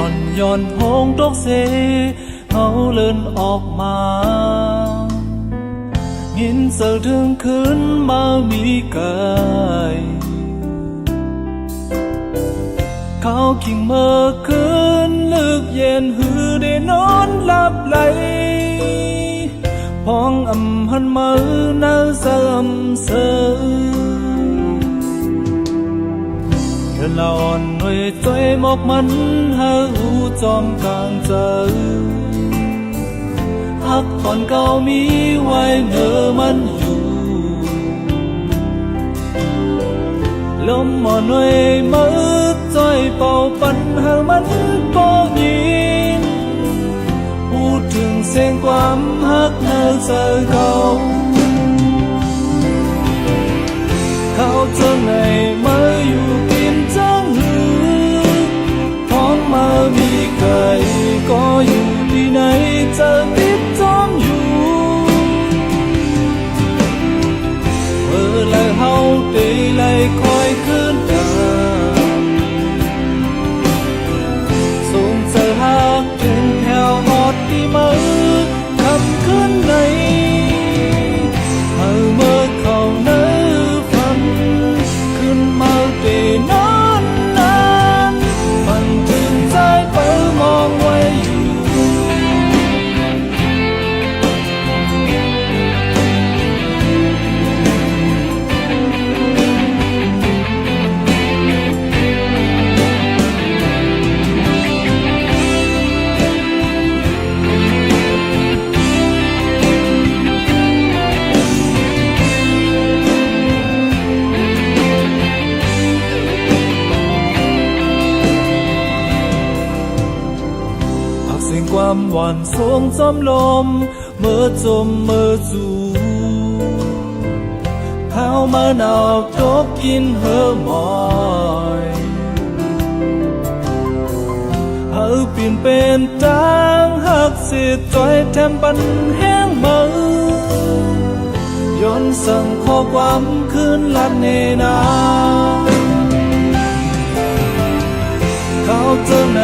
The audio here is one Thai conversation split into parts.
อ่อนย้อนพงตกเสเขาเลื่อนออกมายินเสือถึงคืนมามีกายเขาคิงเมื่อคืนลึกเย็นหือได้นอนหลับไหลพองอำหันมือนาเสริมเสือ ละอ่อนหน่วยใจหมอกมันเฮาหูจอมกลางเจอฮักก่อนเก่ามีไว้เมื่อมันอยู่ลมหมอนไว้มือจ้อยเป่าปันหามันก็ยินพูดถึงเสียงความฮักเนื้อใจเก่าเขาเจอในมา มีไก่ก็อยู่ที่ไหนจะติดจอมอยู่เมื่อไรเฮาได้ไล่คอยคื กเสียงความหวานสวงจอมลมเมื่อจมเมื่อจูข้าวมะนาวตกกินเฮอหมอยเฮาเปลี่ยนเป็นจางหักเสียจอยแถมปันแห้งมือย้อนสั่งข้อความคืนลัดเนนาเขาเจอใน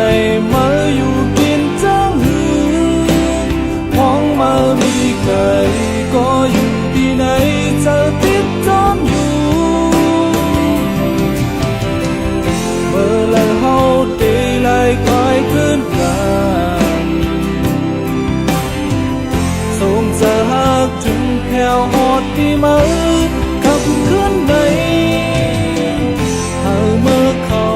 ได้ไหมคำคืนในหากเมื่อเขา